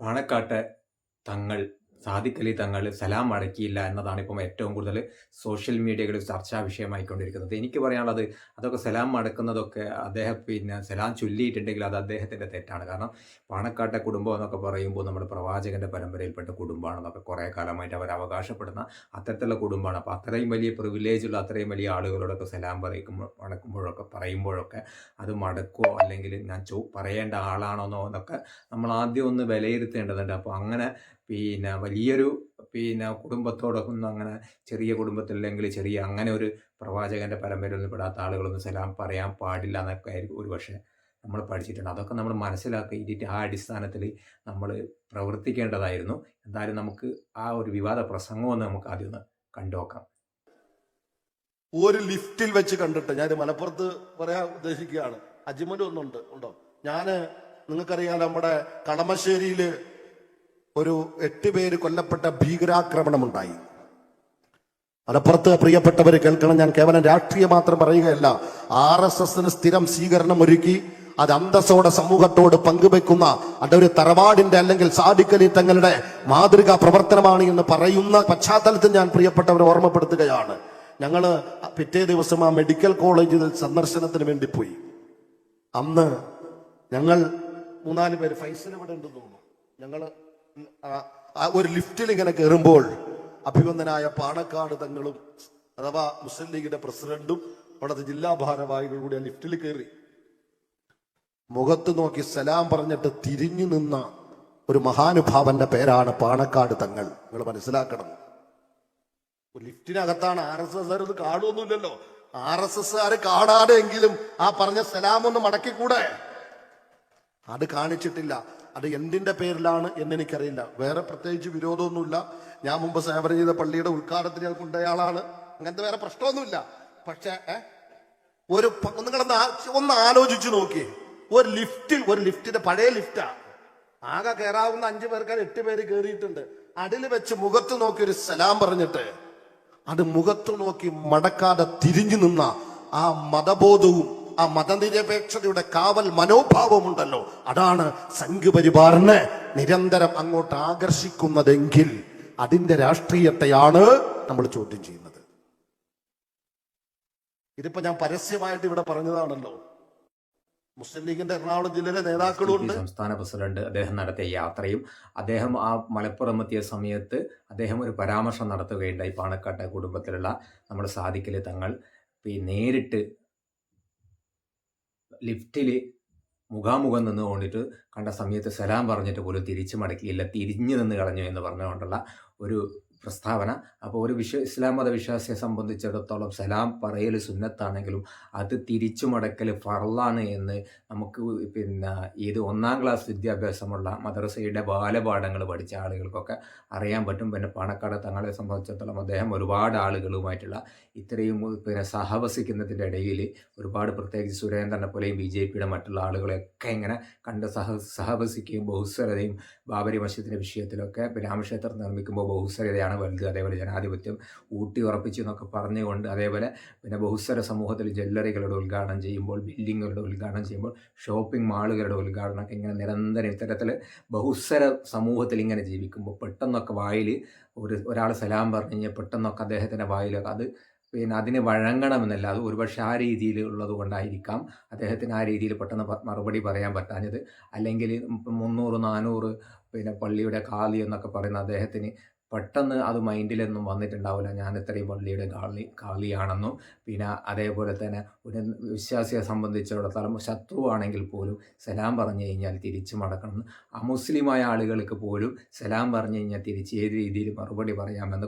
പാണക്കാട്ടെ തങ്ങൾ സാദിഖലി തങ്ങൾ സലാം മടക്കിയില്ല എന്നതാണ് ഇപ്പം ഏറ്റവും കൂടുതൽ സോഷ്യൽ മീഡിയകളിൽ ചർച്ചാ വിഷയമായിക്കൊണ്ടിരിക്കുന്നത്. എനിക്ക് പറയാനുള്ളത് അതൊക്കെ സലാം മടക്കുന്നതൊക്കെ അദ്ദേഹം പിന്നെ സലാം ചൊല്ലിയിട്ടുണ്ടെങ്കിൽ അത് അദ്ദേഹത്തിന്റെ തെറ്റാണ്. കാരണം പാണക്കാട്ടെ കുടുംബം എന്നൊക്കെ പറയുമ്പോൾ നമ്മുടെ പ്രവാചകന്റെ പരമ്പരയിൽപ്പെട്ട കുടുംബമാണെന്നൊക്കെ കുറേ കാലമായിട്ട് അവർ അവകാശപ്പെടുന്ന അത്തരത്തിലുള്ള കുടുംബമാണ്. അപ്പോൾ അത്രയും വലിയ പ്രിവിലേജുള്ള അത്രയും വലിയ ആളുകളോടൊക്കെ സലാം പറയുമ്പോൾ മടക്കുമ്പോഴൊക്കെ പറയുമ്പോഴൊക്കെ അത് മടക്കുമോ അല്ലെങ്കിൽ ഞാൻ ചോ പറയേണ്ട ആളാണോന്നോ എന്നൊക്കെ നമ്മൾ ആദ്യം ഒന്ന് വിലയിരുത്തേണ്ടതുണ്ട്. അപ്പോൾ അങ്ങനെ പിന്നെ വലിയൊരു പിന്നെ കുടുംബത്തോടൊന്നും അങ്ങനെ ചെറിയ കുടുംബത്തില്ലെങ്കിൽ ചെറിയ അങ്ങനെ ഒരു പ്രവാചകന്റെ പരമ്പരയൊന്നും പെടാത്ത ആളുകളൊന്നും സലാം പറയാൻ പാടില്ല എന്നൊക്കെ ആയിരിക്കും ഒരു പക്ഷേ നമ്മൾ പഠിച്ചിട്ടുണ്ട്. അതൊക്കെ നമ്മൾ മനസ്സിലാക്കിയിട്ട് ആ അടിസ്ഥാനത്തിൽ നമ്മൾ പ്രവർത്തിക്കേണ്ടതായിരുന്നു. എന്തായാലും നമുക്ക് ആ ഒരു വിവാദ പ്രസംഗമൊന്ന് നമുക്ക് ആദ്യം ഒന്ന് കണ്ടുനോക്കാം ഒരു ലിഫ്റ്റിൽ വെച്ച് കണ്ടിട്ട് ഞാൻ മലപ്പുറത്ത് പറയാൻ ഉദ്ദേശിക്കുകയാണ്. അജ്മൽ ഒന്നുണ്ട്. ഉണ്ടോ? ഞാൻ നിങ്ങൾക്കറിയാം നമ്മുടെ കളമശ്ശേരിയിൽ ഒരു എട്ട് പേര് കൊല്ലപ്പെട്ട ഭീകരാക്രമണം ഉണ്ടായി മലപ്പുറത്ത് പ്രിയപ്പെട്ടവർ കേൾക്കണം ഞാൻ കേവലം രാഷ്ട്രീയം മാത്രം പറയുകയല്ല ആർ എസ് എസിന് സ്ഥിരം സ്വീകരണം ഒരുക്കി അത് അന്തസ്സോടെ സമൂഹത്തോട് പങ്കുവെക്കുന്ന അതൊരു തറവാടിന്റെ അല്ലെങ്കിൽ സാധിക്കലി തങ്ങളുടെ മാതൃകാ പ്രവർത്തനമാണ് എന്ന് പറയുന്ന പശ്ചാത്തലത്തിൽ ഞാൻ പ്രിയപ്പെട്ടവരെ ഓർമ്മപ്പെടുത്തുകയാണ്. ഞങ്ങൾ പിറ്റേ ദിവസം ആ മെഡിക്കൽ കോളേജിൽ സന്ദർശനത്തിന് വേണ്ടി പോയി. അന്ന് ഞങ്ങൾ മൂന്നാൽ പേര് ഫൈസൽ ഇവിടെ ഉണ്ടെന്ന് തോന്നുന്നു. ഞങ്ങൾ ഒരു ലിഫ്റ്റിൽ ഇങ്ങനെ കയറുമ്പോൾ അഭിവന്ദനായ പാണക്കാട് തങ്ങളും അഥവാ മുസ്ലിം ലീഗിന്റെ പ്രസിഡന്റും അവിടുത്തെ ജില്ലാ ഭാരവാഹികളും കൂടി ആ ലിഫ്റ്റിൽ കയറി മുഖത്ത് നോക്കി സലാം പറഞ്ഞിട്ട് തിരിഞ്ഞു നിന്ന ഒരു മഹാനുഭാവന്റെ പേരാണ് പാണക്കാട് തങ്ങൾ നിങ്ങൾ മനസ്സിലാക്കണം. ലിഫ്റ്റിനകത്താണ് ആർ എസ് എസ് ഇത് കാണുമൊന്നുമില്ലല്ലോ ആർ എസ് എസ് ആര് കാണാതെങ്കിലും ആ പറഞ്ഞ സലാം ഒന്ന് മടക്കിക്കൂടെ? അത് കാണിച്ചിട്ടില്ല. അത് എന്തിന്റെ പേരിലാണ് എന്ന് എനിക്കറിയില്ല വേറെ പ്രത്യേകിച്ച് വിരോധമൊന്നുമില്ല. ഞാൻ മുമ്പ് സേവന ചെയ്ത പള്ളിയുടെ ഉദ്ഘാടനത്തിന് ഞാൻ കൊണ്ടയാളാണ് അങ്ങനത്തെ വേറെ പ്രശ്നമൊന്നുമില്ല. പക്ഷേ ഒരു നിങ്ങളൊന്ന് ഒന്ന് ആലോചിച്ചു നോക്കിയേ. ഒരു ലിഫ്റ്റിൽ ഒരു ലിഫ്റ്റിന്റെ പഴയ ലിഫ്റ്റാ. ആകെ കയറാവുന്ന അഞ്ചു പേർക്ക് എട്ട് പേര് കയറിയിട്ടുണ്ട് അടിൽ വെച്ച് മുഖത്ത് നോക്കി ഒരു സലാം പറഞ്ഞിട്ട് അത് മുഖത്ത് നോക്കി മടക്കാതെ തിരിഞ്ഞു നിന്ന ആ മതബോധവും ആ മതനിരപേക്ഷതയുടെ കാവൽ മനോഭാവമുണ്ടല്ലോ. അതാണ് സംഘപരിവാറിനെ നിരന്തരം അങ്ങോട്ട് ആകർഷിക്കുന്നതെങ്കിൽ അതിന്റെ രാഷ്ട്രീയത്തെയാണ് നമ്മൾ ചോദ്യം ചെയ്യുന്നത്. ഇതിപ്പോ ഞാൻ പരസ്യമായിട്ട് ഇവിടെ പറഞ്ഞതാണല്ലോ. മുസ്ലിം ലീഗിന്റെ എറണാകുളം ജില്ലയിലെ നേതാക്കളും ഉണ്ട് സംസ്ഥാന പ്രസിഡന്റ് അദ്ദേഹം നടത്തിയ യാത്രയും അദ്ദേഹം ആ മലപ്പുറം എത്തിയ സമയത്ത് അദ്ദേഹം ഒരു പരാമർശം നടത്തുകയുണ്ടായി. പാണക്കാട്ടെ കുടുംബത്തിലുള്ള നമ്മുടെ സാധിക്കൽ തങ്ങൾ. നേരിട്ട് ലിഫ്റ്റിൽ മുഖാമുഖം നിന്ന് കൊണ്ടിട്ട് കണ്ട സമയത്ത് സലാം പറഞ്ഞിട്ട് പോലും തിരിച്ചു മടക്കിയില്ല തിരിഞ്ഞു നിന്ന് കളഞ്ഞു എന്ന് പറഞ്ഞുകൊണ്ടുള്ള ഒരു പ്രസ്താവന. അപ്പോൾ ഒരു വിശ്വ ഇസ്ലാം മതവിശ്വാസിയെ സംബന്ധിച്ചിടത്തോളം സലാം പറയൽ സുന്നത്താണെങ്കിലും അത് തിരിച്ചു മടക്കൽ ഫറലാണ് എന്ന് നമുക്ക് പിന്നെ ഇത് ഒന്നാം ക്ലാസ് വിദ്യാഭ്യാസമുള്ള മദ്രസയുടെ ബാലപാഠങ്ങൾ പഠിച്ച ആളുകൾക്കൊക്കെ അറിയാൻ പറ്റും. പിന്നെ പാണക്കാട് തങ്ങളെ സംബന്ധിച്ചിടത്തോളം അദ്ദേഹം ഒരുപാട് ആളുകളുമായിട്ടുള്ള ഇത്രയും പിന്നെ സഹവസിക്കുന്നതിന്റെ ഇടയിൽ ഒരുപാട് പ്രത്യേകിച്ച് സുരേന്ദ്രനെ പോലെയും ബി ജെ പിയുടെ മറ്റുള്ള ആളുകളെയൊക്കെ ഇങ്ങനെ കണ്ട് സഹ സഹവസിക്കുകയും ബഹുസ്വരതയും ബാബരി മസ്ജിദിന്റെ വിഷയത്തിലൊക്കെ രാമക്ഷേത്രം നിർമ്മിക്കുമ്പോൾ ബഹുസ്വരതയാണ് വലുത് അതേപോലെ ജനാധിപത്യം ഊട്ടി ഉറപ്പിച്ചു എന്നൊക്കെ പറഞ്ഞുകൊണ്ട് അതേപോലെ പിന്നെ ബഹുസ്വര സമൂഹത്തിൽ ജ്വല്ലറികളുടെ ഉദ്ഘാടനം ചെയ്യുമ്പോൾ ബിൽഡിങ്ങുകളുടെ ഉദ്ഘാടനം ചെയ്യുമ്പോൾ ഷോപ്പിംഗ് മാളുകളുടെ ഉദ്ഘാടനമൊക്കെ ഇങ്ങനെ നിരന്തരം ഇത്തരത്തിൽ ബഹുസ്വര സമൂഹത്തിൽ ഇങ്ങനെ ജീവിക്കുമ്പോൾ പെട്ടെന്നൊക്കെ വായിൽ ഒരു ഒരാൾ സലാം പറഞ്ഞു കഴിഞ്ഞാൽ പെട്ടെന്നൊക്കെ അദ്ദേഹത്തിന്റെ വായിലൊക്കെ അത് പിന്നെ അതിന് വഴങ്ങണമെന്നല്ല. അത് ഒരുപക്ഷെ ആ രീതിയിൽ ഉള്ളത് കൊണ്ടായിരിക്കാം അദ്ദേഹത്തിന് ആ രീതിയിൽ പെട്ടെന്ന് മറുപടി പറയാൻ പറ്റാഞ്ഞത്. അല്ലെങ്കിൽ മുന്നൂറ് നാനൂറ് പിന്നെ പള്ളിയുടെ കാലി എന്നൊക്കെ പറയുന്ന അദ്ദേഹത്തിന് പെട്ടെന്ന് അത് മൈൻഡിലൊന്നും വന്നിട്ടുണ്ടാവില്ല. ഞാൻ ഇത്രയും പള്ളിയുടെ കാളി കാളിയാണെന്നും പിന്നെ അതേപോലെ തന്നെ ഒരു വിശ്വാസിയെ സംബന്ധിച്ചിടത്തോളം ശത്രുവാണെങ്കിൽ പോലും സലാം പറഞ്ഞു കഴിഞ്ഞാൽ തിരിച്ചു മടക്കണം. അമുസ്ലിമായ ആളുകൾക്ക് പോലും സലാം പറഞ്ഞു കഴിഞ്ഞാൽ തിരിച്ച് ഏത് രീതിയിൽ മറുപടി പറയാമെന്ന്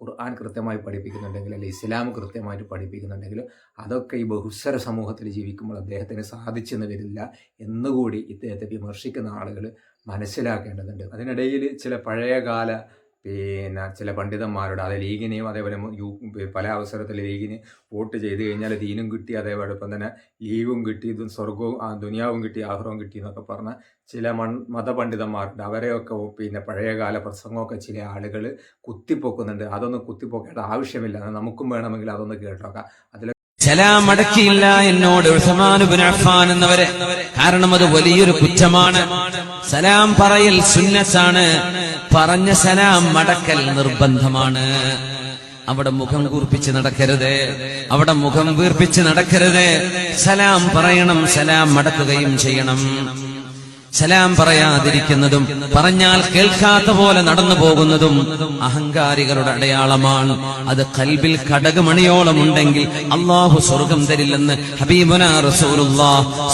ഖുർആാൻ കൃത്യമായി പഠിപ്പിക്കുന്നുണ്ടെങ്കിൽ അല്ലെങ്കിൽ ഇസ്ലാം കൃത്യമായിട്ട് പഠിപ്പിക്കുന്നുണ്ടെങ്കിൽ അതൊക്കെ ഈ ബഹുസ്വര സമൂഹത്തിൽ ജീവിക്കുമ്പോൾ അദ്ദേഹത്തിന് സാധിച്ചെന്ന് വരില്ല എന്നുകൂടി ഇദ്ദേഹത്തെ വിമർശിക്കുന്ന ആളുകൾ മനസ്സിലാക്കേണ്ടതുണ്ട്. അതിനിടയിൽ ചില പഴയകാല പിന്നെ ചില പണ്ഡിതന്മാരുടെ അത് ലീഗിനെയും അതേപോലെ യു പല അവസരത്തിൽ ലീഗിന് വോട്ട് ചെയ്ത് കഴിഞ്ഞാൽ ദീനും കിട്ടി അതേപോലെ തന്നെ ലീഗും കിട്ടി സ്വർഗവും ദുനിയാവും കിട്ടി ആഹ്റവും കിട്ടി എന്നൊക്കെ പറഞ്ഞ ചില മൺ മതപണ്ഡിതന്മാരുണ്ട്. അവരെയൊക്കെ പിന്നെ പഴയകാല പ്രസംഗമൊക്കെ ചില ആളുകൾ കുത്തിപ്പൊക്കുന്നുണ്ട്. അതൊന്നും കുത്തിപ്പൊക്കേണ്ട ആവശ്യമില്ല. നമുക്കും വേണമെങ്കിൽ അതൊന്ന് കേട്ടോക്കാം. അതിൽ സലാം മടക്കിയില്ല എന്നോട് ഉസ്മാൻ ഇബ്നു അഫ്ഫാൻ എന്നവരെ. കാരണം അത് വലിയൊരു കുറ്റമാണ്. സലാം പറയൽ സുന്നത്താണ്. പറഞ്ഞ സലാം മടക്കൽ നിർബന്ധമാണ്. അവിടെ മുഖം കൂർപ്പിച്ച് നടക്കരുത്. അവിടെ മുഖം വീർപ്പിച്ച് നടക്കരുത്. സലാം പറയണം സലാം മടക്കുകയും ചെയ്യണം. സലാം പറയാതിരിക്കുന്നതും പറഞ്ഞാൽ കേൾക്കാത്ത പോലെ നടന്നു പോകുന്നതും അഹങ്കാരികളുടെ അടയാളമാണ്. അത് കൽബിൽ കടകമണിയോളം ഉണ്ടെങ്കിൽ അള്ളാഹു സ്വർഗം തരില്ലെന്ന് ഹബീബുന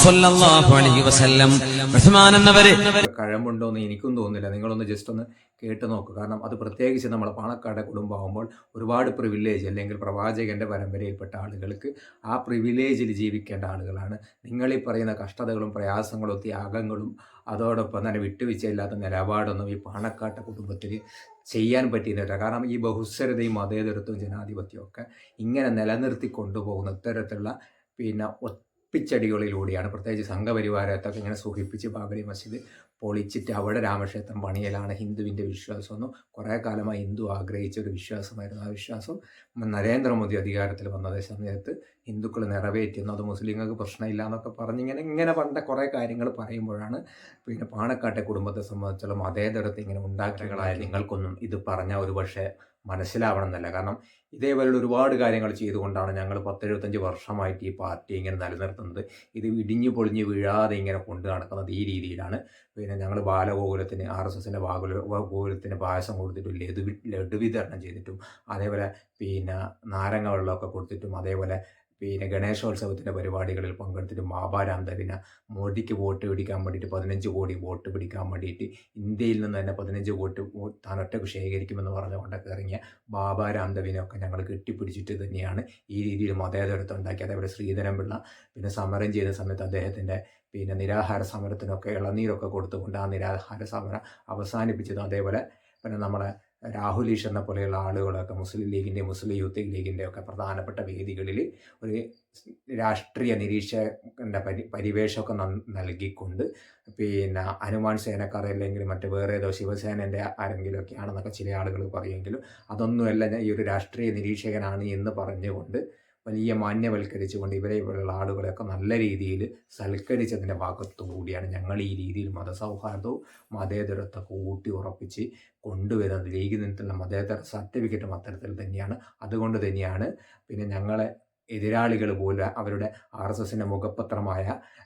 സ്വല്ലല്ലാഹു അലൈഹി വസല്ലം. എന്നവര് കഴമ്പുണ്ടോ എന്ന് എനിക്കും തോന്നുന്നില്ല. നിങ്ങളൊന്ന് ജസ്റ്റ് ഒന്ന് കേട്ട് നോക്കുക. കാരണം അത് പ്രത്യേകിച്ച് നമ്മൾ പാണക്കാട് കുടുംബമാകുമ്പോൾ ഒരുപാട് പ്രിവിലേജ് അല്ലെങ്കിൽ പ്രവാചകന്റെ പരമ്പരയിൽപ്പെട്ട ആളുകൾക്ക് ആ പ്രിവിലേജിൽ ജീവിക്കേണ്ട ആളുകളാണ്. നിങ്ങളീ പറയുന്ന കഷ്ടതകളും പ്രയാസങ്ങളും ത്യാഗങ്ങളും അതോടൊപ്പം തന്നെ വിട്ടുവീഴ്ചയില്ലാത്ത നിലപാടൊന്നും ഈ പാണക്കാട്ട കുടുംബത്തിൽ ചെയ്യാൻ പറ്റിയിരുന്നില്ല കാരണം ഈ ബഹുസ്വരതയും മതേതരത്വവും ജനാധിപത്യവും ഒക്കെ ഇങ്ങനെ നിലനിർത്തി കൊണ്ടുപോകുന്ന ഇത്തരത്തിലുള്ള പിന്നെ ഒപ്പിച്ചടികളിലൂടെയാണ്. പ്രത്യേകിച്ച് സംഘപരിവാരത്തൊക്കെ ഇങ്ങനെ സൂഹിപ്പിച്ച് ബാബരി മസ്ജിദ് പൊളിച്ചിട്ട് അവിടെ രാമക്ഷേത്രം പണിയലാണ് ഹിന്ദുവിന്റെ വിശ്വാസമെന്നും കുറേ കാലമായി ഹിന്ദു ആഗ്രഹിച്ച ഒരു വിശ്വാസമായിരുന്നു ആ വിശ്വാസം. നരേന്ദ്രമോദി അധികാരത്തിൽ വന്ന സമയത്ത് ഹിന്ദുക്കൾ നിറവേറ്റുന്നു അത് മുസ്ലിങ്ങൾക്ക് പ്രശ്നമില്ല എന്നൊക്കെ പറഞ്ഞിങ്ങനെ ഇങ്ങനെ പണ്ട കുറേ കാര്യങ്ങൾ പറയുമ്പോഴാണ് പിന്നെ പാണക്കാട്ടെ കുടുംബത്തെ സംബന്ധിച്ചുള്ള മതേതരത്തെ ഇങ്ങനെ ഉണ്ടാക്കികളായ നിങ്ങൾക്കൊന്നും ഇത് പറഞ്ഞാൽ ഒരു പക്ഷേ മനസ്സിലാവണം എന്നല്ല കാരണം ഇതേപോലെ ഒരുപാട് കാര്യങ്ങൾ ചെയ്തുകൊണ്ടാണ് ഞങ്ങൾ പത്തെഴുപത്തഞ്ച് വർഷമായിട്ട് ഈ പാർട്ടി ഇങ്ങനെ നിലനിർത്തുന്നത്. ഇത് ഇടിഞ്ഞു പൊളിഞ്ഞ് വീഴാതെ ഇങ്ങനെ കൊണ്ടു നടക്കുന്നത് ഈ രീതിയിലാണ്. പിന്നെ ഞങ്ങൾ ബാലഗോകുലത്തിന് ആർ എസ് എസിന്റെ ഗോകുലത്തിന് പായസം കൊടുത്തിട്ടും ലഡു ലഡു വിതരണം ചെയ്തിട്ടും അതേപോലെ പിന്നെ നാരങ്ങ വെള്ളമൊക്കെ കൊടുത്തിട്ടും അതേപോലെ പിന്നെ ഗണേശോത്സവത്തിന്റെ പരിപാടികളിൽ പങ്കെടുത്തിട്ട് രാംദേവിനെ മോദിക്ക് വോട്ട് പിടിക്കാൻ വേണ്ടിയിട്ട് പതിനഞ്ച് കോടി വോട്ട് പിടിക്കാൻ വേണ്ടിയിട്ട് ഇന്ത്യയിൽ നിന്ന് തന്നെ പതിനഞ്ച് വോട്ട് താൻ ഒറ്റയ്ക്ക് ശേഖരിക്കുമെന്ന് പറഞ്ഞുകൊണ്ടൊക്കെ ഇറങ്ങിയ ഒക്കെ ഞങ്ങൾ കെട്ടിപ്പിടിച്ചിട്ട് തന്നെയാണ് ഈ രീതിയിൽ മതേതരത്വം ഉണ്ടാക്കി. അതേപോലെ ശ്രീധരൻപിള്ള പിന്നെ സമരം ചെയ്ത സമയത്ത് അദ്ദേഹത്തിന്റെ പിന്നെ നിരാഹാര സമരത്തിനൊക്കെ ഇളനീരൊക്കെ കൊടുത്തുകൊണ്ട് ആ നിരാഹാര സമരം അവസാനിപ്പിച്ചതും അതേപോലെ പിന്നെ നമ്മളെ രാഹുൽ എന്ന പോലെയുള്ള ആളുകളൊക്കെ മുസ്ലിം ലീഗിന്റെ മുസ്ലിം യൂത്ത് ലീഗിന്റെ ഒക്കെ പ്രധാനപ്പെട്ട വേദികളിൽ ഒരു രാഷ്ട്രീയ നിരീക്ഷകന്റെ പരി പരിവേഷമൊക്കെ നൽകിക്കൊണ്ട് പിന്നെ ഹനുമാൻ സേനക്കാർ അല്ലെങ്കിൽ മറ്റ് വേറെ ഏതോ ശിവസേനന്റെ ആരെങ്കിലുമൊക്കെ ആണെന്നൊക്കെ ചില ആളുകൾ പറയുമെങ്കിലും അതൊന്നുമല്ല ഈ ഒരു രാഷ്ട്രീയ നിരീക്ഷകനാണ് എന്ന് പറഞ്ഞുകൊണ്ട് വലിയ മാന്യവൽക്കരിച്ചുകൊണ്ട് ഇവരെ ഇവരുള്ള ആളുകളെയൊക്കെ നല്ല രീതിയിൽ സൽക്കരിച്ചതിന്റെ ഭാഗത്തു കൂടിയാണ് ഞങ്ങൾ ഈ രീതിയിൽ മതസൗഹാർദ്ദവും മതേതരത്വമൊക്കെ ഊട്ടി ഉറപ്പിച്ച് കൊണ്ടുവരുന്നത്. ലീഗിൽ നിന്നുള്ള മതേതര സർട്ടിഫിക്കറ്റും അത്തരത്തിൽ തന്നെയാണ്. അതുകൊണ്ട് തന്നെയാണ് പിന്നെ ഞങ്ങളെ എതിരാളികൾ പോലെ അവരുടെ ആർ എസ് എസിന്റെ മുഖപത്രമായ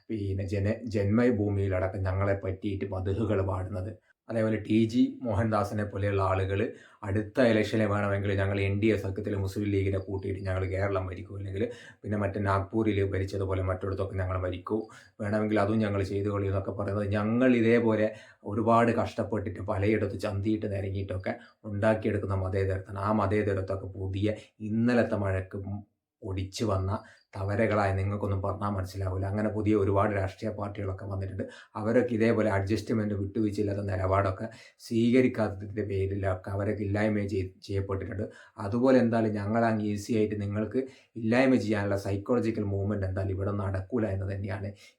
പിന്നെ ജന ജന്മഭൂമിയിലടക്കം ഞങ്ങളെ പറ്റിയിട്ട് മധുഹുകൾ പാടുന്നത്. അതേപോലെ ടി ജി മോഹൻദാസിനെ പോലെയുള്ള ആളുകൾ അടുത്ത ഇലക്ഷനിൽ വേണമെങ്കിൽ ഞങ്ങൾ എൻ ഡി എ സഖ്യത്തിൽ മുസ്ലിം ലീഗിനെ കൂട്ടിയിട്ട് ഞങ്ങൾ കേരളം ഭരിക്കും. അല്ലെങ്കിൽ പിന്നെ മറ്റേ നാഗ്പൂരിൽ ഭരിച്ചതുപോലെ മറ്റിടത്തൊക്കെ ഞങ്ങൾ ഭരിക്കൂ. വേണമെങ്കിൽ അതും ഞങ്ങൾ ചെയ്തു കളി എന്നൊക്കെ പറയുന്നത് ഞങ്ങൾ ഇതേപോലെ ഒരുപാട് കഷ്ടപ്പെട്ടിട്ട് പലയിടത്ത് ചന്തിയിട്ട് നിരങ്ങിയിട്ടൊക്കെ ഉണ്ടാക്കിയെടുക്കുന്ന മതേതരത്താണ്. ആ മതേതരത്തൊക്കെ പുതിയ ഇന്നലത്തെ മഴക്ക് ഒടിച്ചു വന്ന തവരകളായി നിങ്ങൾക്കൊന്നും പറഞ്ഞാൽ മനസ്സിലാവില്ല അങ്ങനെ പുതിയ ഒരുപാട് രാഷ്ട്രീയ പാർട്ടികളൊക്കെ വന്നിട്ടുണ്ട്. അവരൊക്കെ ഇതേപോലെ അഡ്ജസ്റ്റ്മെന്റ് വിട്ടുവീഴ്ചയില്ലാത്ത നിലപാടൊക്കെ സ്വീകരിക്കാത്തതിന്റെ പേരിലൊക്കെ അവരൊക്കെ ഇല്ലായ്മ ചെയ്- ചെയ്യപ്പെട്ടിട്ടുണ്ട്. അതുപോലെ എന്തായാലും ഞങ്ങളങ്ങ് ഈസി ആയിട്ട് നിങ്ങൾക്ക് ഇല്ലായ്മ ചെയ്യാനുള്ള സൈക്കോളജിക്കൽ മൂവ്മെന്റ് എന്തായാലും ഇവിടെ നടക്കൂല എന്ന് തന്നെയാണ്